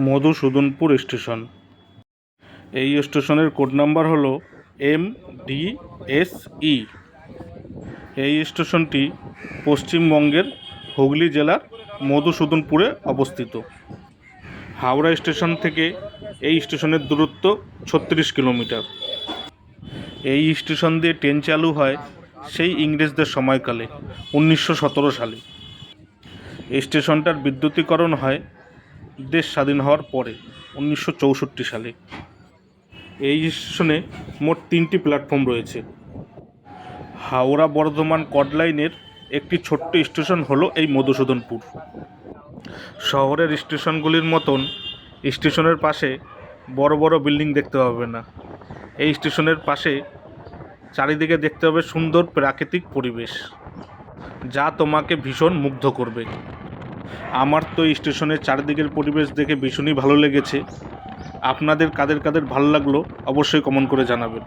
Madhusudanpur station. এই স্টেশনের code number হলো এম ডি এস ই। এই স্টেশনটি পশ্চিমবঙ্গের হুগলি জেলার মধুসূদনপুরে অবস্থিত। হাওড়া স্টেশন থেকে এই স্টেশনের দূরত্ব ছত্রিশ কিলোমিটার। এই স্টেশন দিয়ে ট্রেন চালু হয় সেই ইংরেজদের সময়কালে, উনিশশো সতেরো সালে। স্টেশনটার বিদ্যুতীকরণ হয় দেশ স্বাধীন হওয়ার পরে, উনিশশো চৌষট্টি সালে। এই স্টেশনে মোট তিনটি প্ল্যাটফর্ম রয়েছে। হাওড়া বর্ধমান কড লাইনের একটি ছোট্ট স্টেশন হলো এই মধুসূদনপুর। শহরের স্টেশনগুলির মতন স্টেশনের পাশে বড় বড় বিল্ডিং দেখতে পাবে না। এই স্টেশনের পাশে চারিদিকে দেখতে হবে সুন্দর প্রাকৃতিক পরিবেশ, যা তোমাকে ভীষণ মুগ্ধ করবে। আমার তো স্টেশনের চারিদিকের পরিবেশ দেখে ভীষণই ভালো লেগেছে। আপনাদের কাদের কাদের ভালো লাগল অবশ্যই কমেন্ট করে জানাবেন।